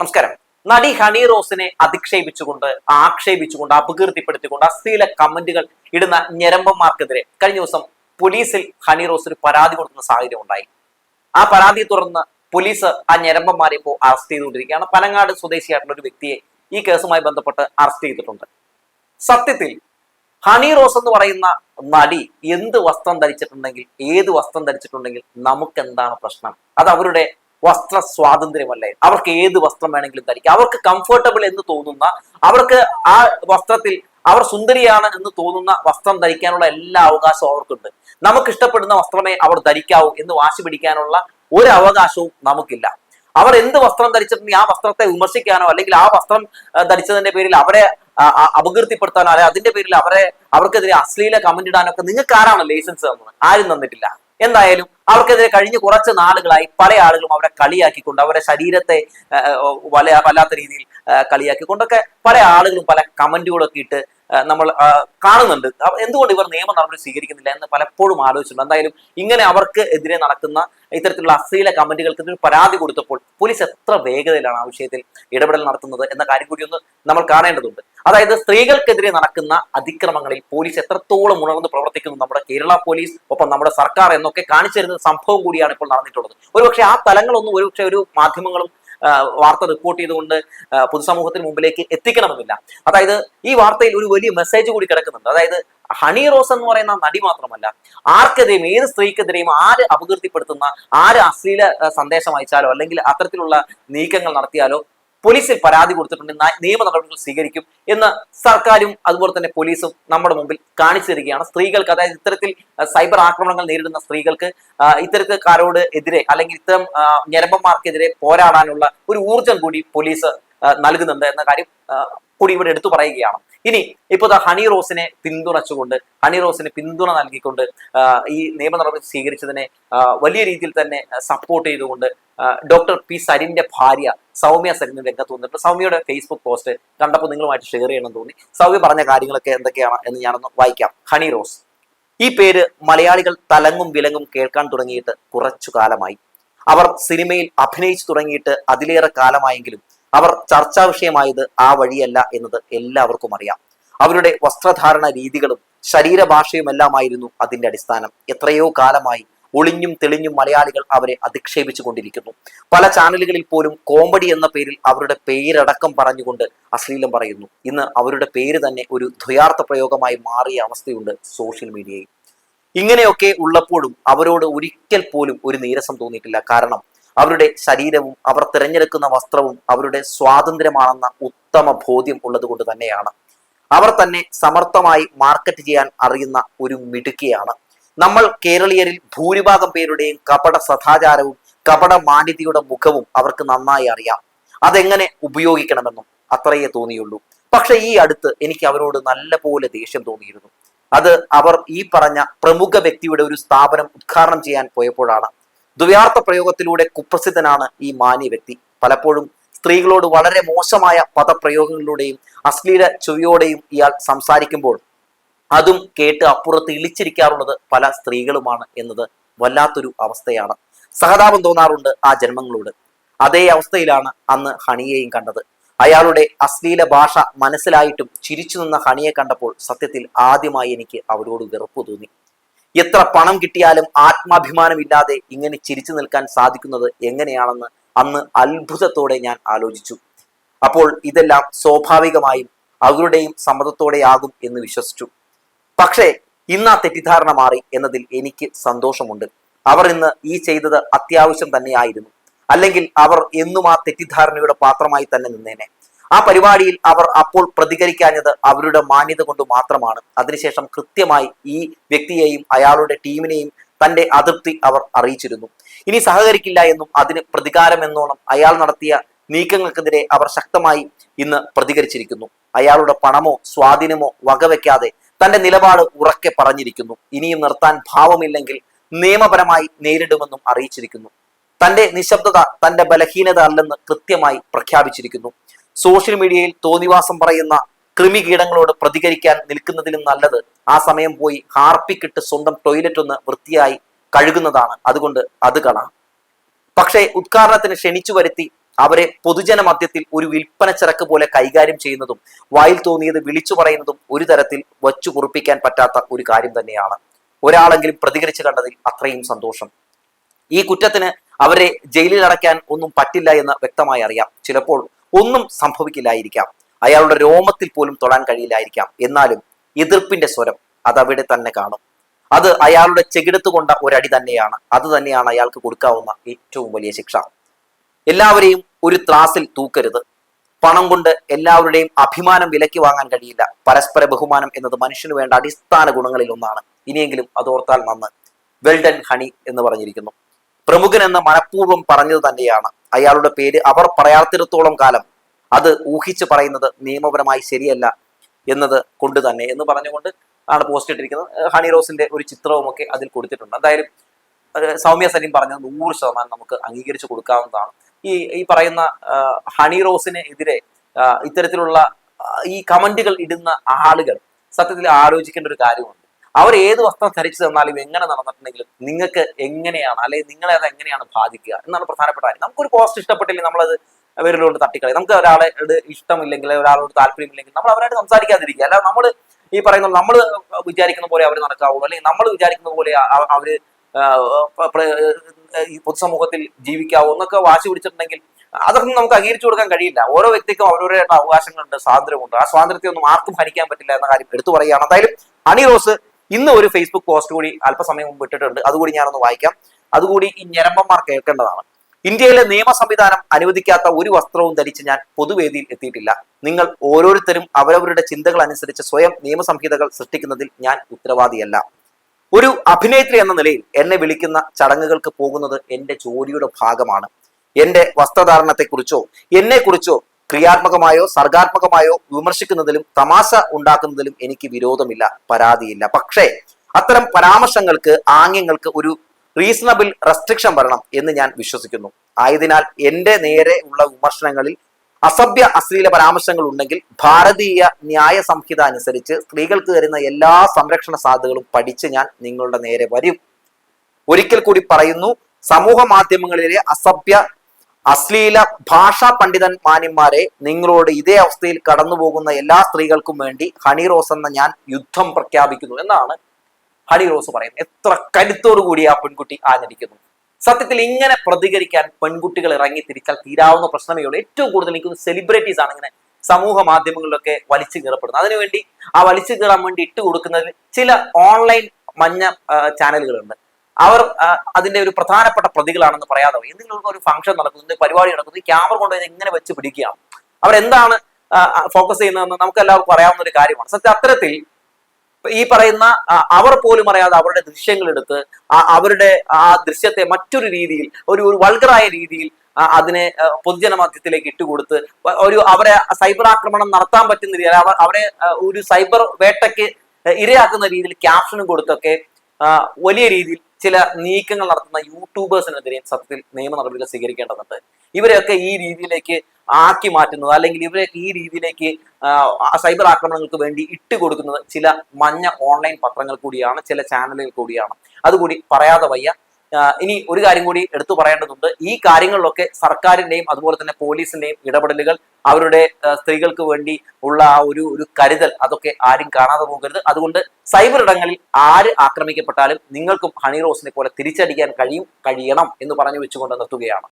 നമസ്കാരം. നടി ഹണി റോസിനെ അധിക്ഷേപിച്ചുകൊണ്ട് ആക്ഷേപിച്ചുകൊണ്ട് അപകീർത്തിപ്പെടുത്തിക്കൊണ്ട് അശ്ലീല കമന്റുകൾ ഇടുന്ന ഞരമ്പന്മാർക്കെതിരെ കഴിഞ്ഞ ദിവസം പോലീസിൽ ഹണി റോസ് ഒരു പരാതി കൊടുക്കുന്ന സാഹചര്യം ഉണ്ടായി. ആ പരാതിയെ തുടർന്ന് പോലീസ് ആ ഞരമ്പന്മാരെ ഇപ്പോൾ അറസ്റ്റ് ചെയ്തുകൊണ്ടിരിക്കുകയാണ്. പനങ്ങാട് സ്വദേശിയായിട്ടുള്ള ഒരു വ്യക്തിയെ ഈ കേസുമായി ബന്ധപ്പെട്ട് അറസ്റ്റ് ചെയ്തിട്ടുണ്ട്. സത്യത്തിൽ ഹണി റോസ് എന്ന് പറയുന്ന നടി എന്ത് വസ്ത്രം ധരിച്ചിട്ടുണ്ടെങ്കിൽ ഏത് വസ്ത്രം ധരിച്ചിട്ടുണ്ടെങ്കിൽ നമുക്ക് എന്താണ് പ്രശ്നം? അത് അവരുടെ വസ്ത്ര സ്വാതന്ത്ര്യമല്ലേ അവർക്ക് ഏത് വസ്ത്രം വേണമെങ്കിലും ധരിക്കാം. അവർക്ക് കംഫർട്ടബിൾ എന്ന് തോന്നുന്ന അവർക്ക് ആ വസ്ത്രത്തിൽ അവർ സുന്ദരിയാണ് എന്ന് തോന്നുന്ന വസ്ത്രം ധരിക്കാനുള്ള എല്ലാ അവകാശവും അവർക്കുണ്ട്. നമുക്ക് ഇഷ്ടപ്പെടുന്ന വസ്ത്രമേ അവർ ധരിക്കാവൂ എന്ന് വാശി പിടിക്കാനുള്ള ഒരു അവകാശവും നമുക്കില്ല. അവർ എന്ത് വസ്ത്രം ധരിച്ചിട്ടുണ്ടെങ്കിൽ ആ വസ്ത്രത്തെ വിമർശിക്കാനോ അല്ലെങ്കിൽ ആ വസ്ത്രം ധരിച്ചതിന്റെ പേരിൽ അവരെ അപകീർത്തിപ്പെടുത്താനോ അല്ലെ അതിന്റെ പേരിൽ അവരെ അവർക്കെതിരെ അശ്ലീല കമന്റ് ഇടാനോ ഒക്കെ നിങ്ങൾക്ക് ആരാണ് ലൈസൻസ് തന്നത്. ആരും തന്നിട്ടില്ല. എന്തായാലും അവർക്കെതിരെ കഴിഞ്ഞ കുറച്ച് നാളുകളായി പല ആളുകളും അവരെ കളിയാക്കിക്കൊണ്ട് അവരുടെ ശരീരത്തെ വല വല്ലാത്ത രീതിയിൽ കളിയാക്കിക്കൊണ്ടൊക്കെ പല ആളുകളും പല കമന്റുകളൊക്കെ ഇട്ട് നമ്മൾ കാണുന്നുണ്ട്. എന്തുകൊണ്ട് ഇവർ നിയമ നടപടി സ്വീകരിക്കുന്നില്ല എന്ന് പലപ്പോഴും ആലോചിച്ചിട്ടുണ്ട്. എന്തായാലും ഇങ്ങനെ അവർക്ക് എതിരെ നടക്കുന്ന ഇത്തരത്തിലുള്ള അശ്ലീല കമന്റുകൾക്ക് പരാതി കൊടുത്തപ്പോൾ പോലീസ് എത്ര വേഗതയിലാണ് ആ വിഷയത്തിൽ ഇടപെടൽ നടത്തുന്നത് എന്ന കാര്യം കൂടി ഒന്ന് നമ്മൾ കാണേണ്ടതുണ്ട്. അതായത് സ്ത്രീകൾക്കെതിരെ നടക്കുന്ന അതിക്രമങ്ങളിൽ പോലീസ് എത്രത്തോളം ഉണർന്ന് പ്രവർത്തിക്കുന്നു നമ്മുടെ കേരള പോലീസ് ഒപ്പം നമ്മുടെ സർക്കാർ എന്നൊക്കെ കാണിച്ചു തരുന്ന സംഭവം കൂടിയാണ് ഇപ്പോൾ നടന്നിട്ടുള്ളത്. ഒരുപക്ഷെ ആ തലങ്ങളൊന്നും ഒരുപക്ഷെ ഒരു മാധ്യമങ്ങളും വാർത്ത റിപ്പോർട്ട് ചെയ്തുകൊണ്ട് പൊതുസമൂഹത്തിന് മുമ്പിലേക്ക് എത്തിക്കണമെന്നില്ല. അതായത് ഈ വാർത്തയിൽ ഒരു വലിയ മെസ്സേജ് കൂടി കിടക്കുന്നുണ്ട്. അതായത് ഹണി റോസ് എന്ന് പറയുന്ന നടി മാത്രമല്ല ആർക്കെതിരെയും ഏത് സ്ത്രീക്കെതിരെയും ആര് അപകീർത്തിപ്പെടുത്തുന്ന ആര് അശ്ലീല സന്ദേശം അയച്ചാലോ അല്ലെങ്കിൽ അത്തരത്തിലുള്ള നീക്കങ്ങൾ നടത്തിയാലോ പോലീസിൽ പരാതി കൊടുത്തിട്ടുണ്ട് നിയമ നടപടികൾ സ്വീകരിക്കും എന്ന് സർക്കാരും അതുപോലെ തന്നെ പോലീസും നമ്മുടെ മുമ്പിൽ കാണിച്ചു തരികയാണ്. സ്ത്രീകൾക്ക് അതായത് ഇത്തരത്തിൽ സൈബർ ആക്രമണങ്ങൾ നേരിടുന്ന സ്ത്രീകൾക്ക് ഇത്തരത്തിൽക്കാരോട് എതിരെ അല്ലെങ്കിൽ ഇത്തരം ഞരമ്പന്മാർക്കെതിരെ പോരാടാനുള്ള ഒരു ഊർജം കൂടി പോലീസ് നൽകുന്നുണ്ട് എന്ന കാര്യം കൂടി ഇവിടെ എടുത്തു പറയുകയാണ്. ഇനി ഇപ്പൊ ദാ ഹണി റോസിനെ പിന്തുണച്ചുകൊണ്ട് ഹണി റോസിന് പിന്തുണ നൽകിക്കൊണ്ട് ഈ നിയമ നടപടി സ്വീകരിച്ചതിനെ വലിയ രീതിയിൽ തന്നെ സപ്പോർട്ട് ചെയ്തുകൊണ്ട് ഡോക്ടർ പി സരിന്റെ ഭാര്യ സൗമ്യ സരിന് രംഗത്ത് വന്നിട്ട് സൗമ്യയുടെ ഫേസ്ബുക്ക് പോസ്റ്റ് കണ്ടപ്പോൾ നിങ്ങളുമായിട്ട് ഷെയർ ചെയ്യണം തോന്നി. സൗമ്യ പറഞ്ഞ കാര്യങ്ങളൊക്കെ എന്തൊക്കെയാണ് എന്ന് ഞാനൊന്ന് വായിക്കാം. ഹണി റോസ് ഈ പേര് മലയാളികൾ തലങ്ങും വിലങ്ങും കേൾക്കാൻ തുടങ്ങിയിട്ട് കുറച്ചു കാലമായി. അവർ സിനിമയിൽ അഭിനയിച്ചു തുടങ്ങിയിട്ട് അതിലേറെ കാലമായെങ്കിലും അവർ ചർച്ചാ വിഷയമായത് ആ വഴിയല്ല എന്നത് എല്ലാവർക്കും അറിയാം. അവരുടെ വസ്ത്രധാരണ രീതികളും ശരീരഭാഷയുമെല്ലാമായിരുന്നു അതിന്റെ അടിസ്ഥാനം. എത്രയോ കാലമായി ഒളിഞ്ഞും തെളിഞ്ഞും മലയാളികൾ അവരെ അധിക്ഷേപിച്ചു കൊണ്ടിരിക്കുന്നു പല ചാനലുകളിൽ പോലും കോമഡി എന്ന പേരിൽ അവരുടെ പേരടക്കം പറഞ്ഞുകൊണ്ട് അശ്ലീലം പറയുന്നു. ഇന്ന് അവരുടെ പേര് തന്നെ ഒരു ദ്വയാർത്ഥ പ്രയോഗമായി മാറിയ അവസ്ഥയുണ്ട് സോഷ്യൽ മീഡിയയിൽ. ഇങ്ങനെയൊക്കെ ഉള്ളപ്പോഴും അവരോട് ഒരിക്കൽ പോലും ഒരു നീരസം തോന്നിയിട്ടില്ല. കാരണം അവരുടെ ശരീരവും അവർ തിരഞ്ഞെടുക്കുന്ന വസ്ത്രവും അവരുടെ സ്വാതന്ത്ര്യമാണെന്ന ഉത്തമ ബോധ്യം ഉള്ളത് കൊണ്ട് തന്നെയാണ്. അവർ തന്നെ സമർത്ഥമായി മാർക്കറ്റ് ചെയ്യാൻ അറിയുന്ന ഒരു മിടുക്കിയാണ്. നമ്മൾ കേരളീയരിൽ ഭൂരിഭാഗം പേരുടെയും കപട സദാചാരവും കപട മാന്യതയുടെ മുഖവും അവർക്ക് നന്നായി അറിയാം. അതെങ്ങനെ ഉപയോഗിക്കണമെന്നും അത്രയേ തോന്നിയുള്ളൂ. പക്ഷെ ഈ അടുത്ത് എനിക്ക് അവരോട് നല്ല പോലെ ദേഷ്യം തോന്നിയിരുന്നു. അത് അവർ ഈ പറഞ്ഞ പ്രമുഖ വ്യക്തിയുടെ ഒരു സ്ഥാപനം ഉദ്ഘാടനം ചെയ്യാൻ പോയപ്പോഴാണ്. ദ്വയാർത്ഥ പ്രയോഗത്തിലൂടെ കുപ്രസിദ്ധനാണ് ഈ മാന്യ വ്യക്തി. പലപ്പോഴും സ്ത്രീകളോട് വളരെ മോശമായ പദപ്രയോഗങ്ങളിലൂടെയും അശ്ലീല ചുവയോടെയും ഇയാൾ സംസാരിക്കുമ്പോൾ അതും കേട്ട് അപ്പുറത്ത് ഇളിച്ചിരിക്കാറുള്ളത് പല സ്ത്രീകളുമാണ് എന്നത് വല്ലാത്തൊരു അവസ്ഥയാണ്. സഹതാപം തോന്നാറുണ്ട് ആ ജന്മങ്ങളോട്. അതേ അവസ്ഥയിലാണ് അന്ന് ഹണിയെയും കണ്ടത്. അയാളുടെ അശ്ലീല ഭാഷ മനസ്സിലായിട്ടും ചിരിച്ചു നിന്ന ഹണിയെ കണ്ടപ്പോൾ സത്യത്തിൽ ആദ്യമായി എനിക്ക് അവരോട് വെറുപ്പ് തോന്നി. എത്ര പണം കിട്ടിയാലും ആത്മാഭിമാനമില്ലാതെ ഇങ്ങനെ ചിരിച്ചു നിൽക്കാൻ സാധിക്കുന്നത് എങ്ങനെയാണെന്ന് അന്ന് അത്ഭുതത്തോടെ ഞാൻ ആലോചിച്ചു. അപ്പോൾ ഇതെല്ലാം സ്വാഭാവികമായും അവരുടെയും സമ്മതത്തോടെയാകും എന്ന് വിശ്വസിച്ചു. പക്ഷേ ഇന്ന് ആ തെറ്റിദ്ധാരണ മാറി എന്നതിൽ എനിക്ക് സന്തോഷമുണ്ട്. അവർ ഇന്ന് ഈ ചെയ്തത് അത്യാവശ്യം തന്നെയായിരുന്നു. അല്ലെങ്കിൽ അവർ എന്നും ആ തെറ്റിദ്ധാരണയുടെ പാത്രമായി തന്നെ നിന്നേനെ. ആ പരിപാടിയിൽ അവർ അപ്പോൾ പ്രതികരിക്കാഞ്ഞത് അവരുടെ മാന്യത കൊണ്ട് മാത്രമാണ്. അതിനുശേഷം കൃത്യമായി ഈ വ്യക്തിയെയും അയാളുടെ ടീമിനെയും തന്റെ അതൃപ്തി അവർ അറിയിച്ചിരുന്നു. ഇനി സഹകരിക്കില്ല എന്നും അതിന് പ്രതികാരം എന്നോണം അയാൾ നടത്തിയ നീക്കങ്ങൾക്കെതിരെ അവർ ശക്തമായി ഇന്ന് പ്രതികരിച്ചിരിക്കുന്നു. അയാളുടെ പണമോ സ്വാധീനമോ വകവെക്കാതെ തന്റെ നിലപാട് ഉറക്കെ പറഞ്ഞിരിക്കുന്നു. ഇനിയും നിർത്താൻ ഭാവമില്ലെങ്കിൽ നിയമപരമായി നേരിടുമെന്നും അറിയിച്ചിരിക്കുന്നു. തന്റെ നിശബ്ദത തന്റെ ബലഹീനത അല്ലെന്ന് കൃത്യമായി പ്രഖ്യാപിച്ചിരിക്കുന്നു. സോഷ്യൽ മീഡിയയിൽ തോന്നിവാസം പറയുന്ന കൃമികീടങ്ങളോട് പ്രതികരിക്കാൻ നിൽക്കുന്നതിലും നല്ലത്. ആ സമയം പോയി ഹാർപ്പിക്കിട്ട് സ്വന്തം ടോയ്ലറ്റ് ഒന്ന് വൃത്തിയായി കഴുകുന്നതാണ്. അതുകൊണ്ട് അത് കാണാം പക്ഷേ ഉദ്ഘാടനത്തിന് ക്ഷണിച്ചു വരുത്തി അവരെ പൊതുജന മധ്യത്തിൽ ഒരു വിൽപ്പന ചരക്ക് പോലെ കൈകാര്യം ചെയ്യുന്നതും വായിൽ തോന്നിയത് വിളിച്ചു പറയുന്നതും ഒരു തരത്തിൽ വച്ചു കുറിപ്പിക്കാൻ പറ്റാത്ത ഒരു കാര്യം തന്നെയാണ്. ഒരാളെങ്കിലും പ്രതികരിച്ചു കണ്ടതിൽ അത്രയും സന്തോഷം. ഈ കുറ്റത്തിന് അവരെ ജയിലിൽ അടയ്ക്കാൻ ഒന്നും പറ്റില്ല എന്ന് വ്യക്തമായി അറിയാം. ചിലപ്പോൾ ഒന്നും സംഭവിക്കില്ലായിരിക്കാം. അയാളുടെ രോമത്തിൽ പോലും തൊടാൻ കഴിയില്ലായിരിക്കാം. എന്നാലും എതിർപ്പിന്റെ സ്വരം അതവിടെ തന്നെ കാണും. അത് അയാളുടെ ചെകിടത്ത് കൊണ്ട ഒരടി തന്നെയാണ്. അത് തന്നെയാണ് അയാൾക്ക് കൊടുക്കാവുന്ന ഏറ്റവും വലിയ ശിക്ഷ. എല്ലാവരെയും ഒരു ത്രാസിൽ തൂക്കരുത്. പണം കൊണ്ട് എല്ലാവരുടെയും അഭിമാനം വിലയ്ക്ക് വാങ്ങാൻ കഴിയില്ല. പരസ്പര ബഹുമാനം എന്നത് മനുഷ്യന് വേണ്ട അടിസ്ഥാന ഗുണങ്ങളിൽ ഒന്നാണ്. ഇനിയെങ്കിലും അതോർത്താൽ നന്ന്. വെൽഡൻ ഹണി എന്ന് പറഞ്ഞിരിക്കുന്നു. പ്രമുഖൻ എന്ന് മനഃപൂർവം പറഞ്ഞത് തന്നെയാണ്. അയാളുടെ പേര് അവർ പറയാത്തിടത്തോളം കാലം അത് ഊഹിച്ച് പറയുന്നത് നിയമപരമായി ശരിയല്ല എന്നത് കൊണ്ട് തന്നെ എന്ന് പറഞ്ഞുകൊണ്ട് ആണ് പോസ്റ്റ് ഇട്ടിരിക്കുന്നത്. ഹണി റോസിന്റെ ഒരു ചിത്രവും ഒക്കെ അതിൽ കൊടുത്തിട്ടുണ്ട്. എന്തായാലും സൗമ്യ സലീം പറഞ്ഞത് നൂറ് ശതമാനം നമുക്ക് അംഗീകരിച്ചു കൊടുക്കാവുന്നതാണ്. ഈ ഈ പറയുന്ന ഹണി റോസിന് എതിരെ ഇത്തരത്തിലുള്ള ഈ കമന്റുകൾ ഇടുന്ന ആളുകൾ സത്യത്തിൽ ആലോചിക്കേണ്ട ഒരു കാര്യമുണ്ട്. അവർ ഏത് വസ്ത്രം ധരിച്ചു തന്നാലും എങ്ങനെ നടന്നിട്ടുണ്ടെങ്കിലും നിങ്ങൾക്ക് എങ്ങനെയാണ് അല്ലെങ്കിൽ നിങ്ങളെ അത് എങ്ങനെയാണ് ബാധിക്കുക എന്നാണ് പ്രധാനപ്പെട്ട കാര്യം. നമുക്കൊരു പോസ്റ്റ് ഇഷ്ടപ്പെട്ടില്ലെങ്കിൽ നമ്മളത് അവരിലോട്ട് തട്ടിക്കളയും. നമുക്ക് ഒരാളെ ഇഷ്ടമില്ലെങ്കിൽ ഒരാളോട് താല്പര്യമില്ലെങ്കിൽ നമ്മൾ അവരായിട്ട് സംസാരിക്കാതിരിക്കുക. അല്ല നമ്മൾ ഈ പറയുന്ന നമ്മൾ വിചാരിക്കുന്ന പോലെ അവർ നടക്കാവുള്ളൂ. അല്ലെങ്കിൽ നമ്മൾ വിചാരിക്കുന്ന പോലെ അവ- അവർ ഈ പൊതുസമൂഹത്തിൽ ജീവിക്കാവൂ എന്നൊക്കെ വാശി പിടിച്ചിട്ടുണ്ടെങ്കിൽ അതൊന്നും നമുക്ക് അംഗീകരിച്ചു കൊടുക്കാൻ കഴിയില്ല. ഓരോ വ്യക്തിക്കും അവരവരുടെ അവകാശങ്ങളുണ്ട് സ്വാതന്ത്ര്യമുണ്ട്. ആ സ്വാതന്ത്ര്യത്തെ ഒന്നും ആർക്കും ഭരിക്കാൻ പറ്റില്ല എന്ന കാര്യം എടുത്തു പറയുകയാണ്. എന്തായാലും ഹണി റോസ് ഇന്ന് ഒരു ഫേസ്ബുക്ക് പോസ്റ്റ് കൂടി അല്പസമയം മുമ്പ് ഇട്ടിട്ടുണ്ട്. അതുകൂടി ഞാനൊന്ന് വായിക്കാം. അതുകൂടി ഈ ഞരമ്പന്മാർ കേൾക്കേണ്ടതാണ്. ഇന്ത്യയിലെ നിയമ സംവിധാനം അനുവദിക്കാത്ത ഒരു വസ്ത്രവും ധരിച്ച് ഞാൻ പൊതുവേദിയിൽ എത്തിയിട്ടില്ല. നിങ്ങൾ ഓരോരുത്തരും അവരവരുടെ ചിന്തകൾ അനുസരിച്ച് സ്വയം നിയമസംഹിതകൾ സൃഷ്ടിക്കുന്നതിൽ ഞാൻ ഉത്തരവാദിയല്ല. ഒരു അഭിനേത്രി എന്ന നിലയിൽ എന്നെ വിളിക്കുന്ന ചടങ്ങുകൾക്ക് പോകുന്നത് എന്റെ ജോലിയുടെ ഭാഗമാണ്. എന്റെ വസ്ത്രധാരണത്തെക്കുറിച്ചോ എന്നെക്കുറിച്ചോ ക്രിയാത്മകമായോ സർഗാത്മകമായോ വിമർശിക്കുന്നതിലും തമാശ ഉണ്ടാക്കുന്നതിലും എനിക്ക് വിരോധമില്ല പരാതിയില്ല. പക്ഷേ അത്തരം പരാമർശങ്ങൾക്ക് ആംഗ്യങ്ങൾക്ക് ഒരു റീസണബിൾ റെസ്ട്രിക്ഷൻ വരണം എന്ന് ഞാൻ വിശ്വസിക്കുന്നു. ആയതിനാൽ എന്റെ നേരെ ഉള്ള വിമർശനങ്ങളിൽ അസഭ്യ അശ്ലീല പരാമർശങ്ങൾ ഉണ്ടെങ്കിൽ ഭാരതീയ ന്യായ സംഹിത അനുസരിച്ച് സ്ത്രീകൾക്ക് തരുന്ന എല്ലാ സംരക്ഷണ സാധ്യതകളും പഠിച്ച് ഞാൻ നിങ്ങളുടെ നേരെ വരും. ഒരിക്കൽ കൂടി പറയുന്നു സമൂഹ മാധ്യമങ്ങളിലെ അസഭ്യ അശ്ലീല ഭാഷാ പണ്ഡിതൻ മാന്യന്മാരെ നിങ്ങളോട് ഇതേ അവസ്ഥയിൽ കടന്നു പോകുന്ന എല്ലാ സ്ത്രീകൾക്കും വേണ്ടി ഹണി റോസ് എന്ന ഞാൻ യുദ്ധം പ്രഖ്യാപിക്കുന്നു എന്നാണ് ഹണി റോസ് പറയുന്നത്. എത്ര കരുത്തോടു കൂടി ആ പെൺകുട്ടി ആചരിക്കുന്നു സത്യത്തിൽ ഇങ്ങനെ പ്രതികരിക്കാൻ പെൺകുട്ടികൾ ഇറങ്ങി തിരിച്ചാൽ തീരാവുന്ന പ്രശ്നമേ ഉള്ളൂ. ഏറ്റവും കൂടുതൽ എനിക്ക് സെലിബ്രിറ്റീസ് ആണ് ഇങ്ങനെ സമൂഹ മാധ്യമങ്ങളിലൊക്കെ വലിച്ചു കീറപ്പെടുന്നത്. അതിനുവേണ്ടി ആ വലിച്ചു കീറാൻ വേണ്ടി ഇട്ട് കൊടുക്കുന്നതിൽ ചില ഓൺലൈൻ മഞ്ഞ ചാനലുകളുണ്ട് അവർ അതിന്റെ ഒരു പ്രധാനപ്പെട്ട പ്രതികളാണെന്ന് പറയാതെ. എന്തെങ്കിലും ഒരു ഫംഗ്ഷൻ നടക്കുന്നു പരിപാടി നടക്കുന്നു ക്യാമറ കൊണ്ട് എങ്ങനെ വെച്ച് പിടിക്കുകയാണ് അവരെന്താണ് ഫോക്കസ് ചെയ്യുന്നതെന്ന് നമുക്ക് എല്ലാവർക്കും അറിയാവുന്ന ഒരു കാര്യമാണ് സത്യം അത്തരത്തിൽ ഈ പറയുന്ന അവർ പോലും അറിയാതെ അവരുടെ ദൃശ്യങ്ങൾ എടുത്ത് അവരുടെ ആ ദൃശ്യത്തെ മറ്റൊരു രീതിയിൽ ഒരു ഒരു വൾഗറായ രീതിയിൽ അതിനെ പൊതുജനമധ്യത്തിലേക്ക് പൊതുജന മധ്യത്തിലേക്ക് ഇട്ടുകൊടുത്ത് ഒരു അവരെ സൈബർ ആക്രമണം നടത്താൻ പറ്റുന്ന രീതിയിൽ അവർ അവരെ ഒരു സൈബർ വേട്ടയ്ക്ക് ഇരയാക്കുന്ന രീതിയിൽ ക്യാപ്ഷനും കൊടുത്തൊക്കെ വലിയ രീതിയിൽ ചില നീക്കങ്ങൾ നടത്തുന്ന യൂട്യൂബേഴ്സിനെതിരെയും സത്യത്തിൽ നിയമ നടപടികൾ സ്വീകരിക്കേണ്ടതുണ്ട്. ഇവരെയൊക്കെ ഈ രീതിയിലേക്ക് ആക്കി മാറ്റുന്നത് അല്ലെങ്കിൽ ഇവരെയൊക്കെ ഈ രീതിയിലേക്ക് സൈബർ ആക്രമണങ്ങൾക്ക് വേണ്ടി ഇട്ട് കൊടുക്കുന്നത് ചില മഞ്ഞ ഓൺലൈൻ പത്രങ്ങൾ കൂടിയാണ് ചില ചാനലുകൾ കൂടിയാണ്. അതുകൂടി പറയാതെ വയ്യ. ഇനി ഒരു കാര്യം കൂടി എടുത്തു പറയേണ്ടതുണ്ട്. ഈ കാര്യങ്ങളിലൊക്കെ സർക്കാരിന്റെയും അതുപോലെ തന്നെ പോലീസിന്റെയും ഇടപെടലുകൾ അവരുടെ സ്ത്രീകൾക്ക് വേണ്ടി ഉള്ള ആ ഒരു ഒരു കരുതൽ അതൊക്കെ ആരും കാണാതെ പോകരുത്. അതുകൊണ്ട് സൈബർ ഇടങ്ങളിൽ ആര് ആക്രമിക്കപ്പെട്ടാലും നിങ്ങൾക്കും ഹണി റോസിനെ പോലെ തിരിച്ചടിക്കാൻ കഴിയും കഴിയണം എന്ന് പറഞ്ഞു വെച്ചുകൊണ്ട് നിർത്തുകയാണ്.